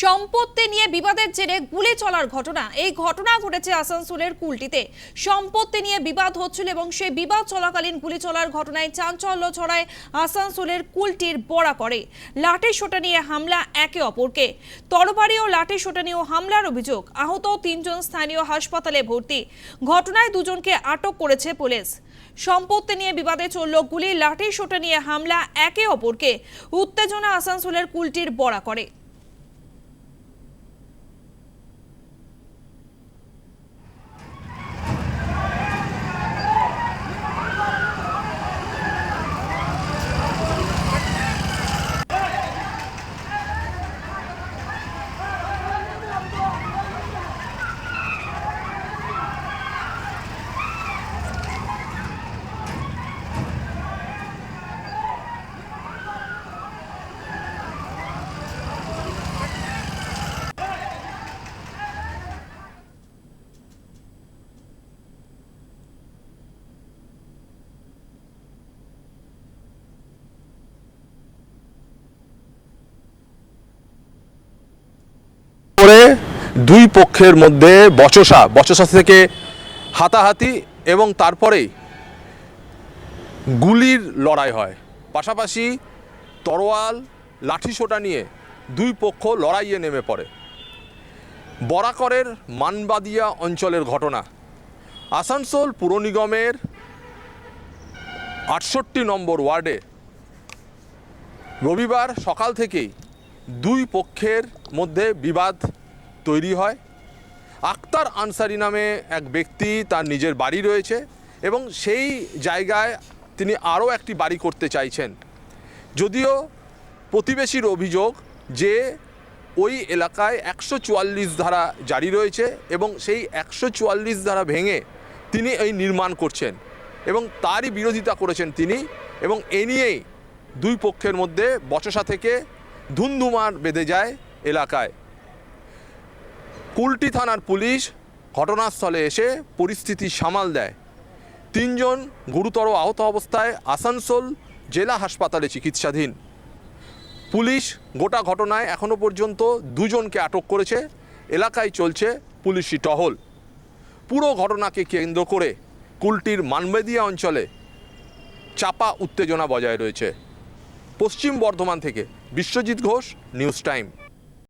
সম্পত্তি নিয়ে বিবাদের জেরে গুলি চলার ঘটনা। এই ঘটনা ঘটেছে আসানসোলের কুলটিতে। সম্পত্তি নিয়ে বিবাদ হচ্ছিল এবং সেই বিবাদ চলাকালীন গুলি চলার ঘটনায় চাঞ্চল্য ছড়ায় আসানসোলের কুলটির বড়া করে। লাঠি সোটা নিয়ে হামলা একে অপরকে। তরবারি ও লাঠি সোটা নিয়েও হামলার অভিযোগ। আহত তিনজন স্থানীয় হাসপাতালে ভর্তি। ঘটনায় দুজনকে আটক করেছে পুলিশ। সম্পত্তি নিয়ে বিবাদে চলল গুলি। লাঠি সোটা নিয়ে হামলা একে অপরকে। উত্তেজনা আসানসোলের কুলটির বড়া করে করে দুই পক্ষের মধ্যে বচসা বচসা থেকে হাতাহাতি এবং তারপরেই গুলির লড়াই হয়। পাশাপাশি তরোয়াল, লাঠিসোঁটা নিয়ে দুই পক্ষ লড়াইয়ে নেমে পড়ে। বরাকরের মানবাদিয়া অঞ্চলের ঘটনা। আসানসোল পুর নিগমের আটষট্টি নম্বর ওয়ার্ডে রবিবার সকাল থেকেই দুই পক্ষের মধ্যে বিবাদ তৈরি হয়। আক্তার আনসারি নামে এক ব্যক্তি তার নিজের বাড়ি রয়েছে এবং সেই জায়গায় তিনি আরও একটি বাড়ি করতে চাইছেন। যদিও প্রতিবেশীর অভিযোগ যে ওই এলাকায় একশো চুয়াল্লিশ ধারা জারি রয়েছে এবং সেই একশো চুয়াল্লিশ ধারা ভেঙে তিনি এই নির্মাণ করছেন এবং তারই বিরোধিতা করেছেন তিনি এবং এ নিয়েই দুই পক্ষের মধ্যে বচসা থেকে ধুন্ধুমার বেঁধে যায় এলাকায়। কুলটি থানার পুলিশ ঘটনাস্থলে এসে পরিস্থিতি সামাল দেয়। তিনজন গুরুতর আহত অবস্থায় আসানসোল জেলা হাসপাতালে চিকিৎসাধীন। পুলিশ গোটা ঘটনায় এখনও পর্যন্ত দুজনকে আটক করেছে, এলাকায় চলছে পুলিশি টহল। পুরো ঘটনাকে কেন্দ্র করে কুলটির মানবেদিয়া অঞ্চলে চাপা উত্তেজনা বজায় রয়েছে। পশ্চিম বর্ধমান থেকে বিশ্বজিৎ ঘোষ, নিউজ টাইম।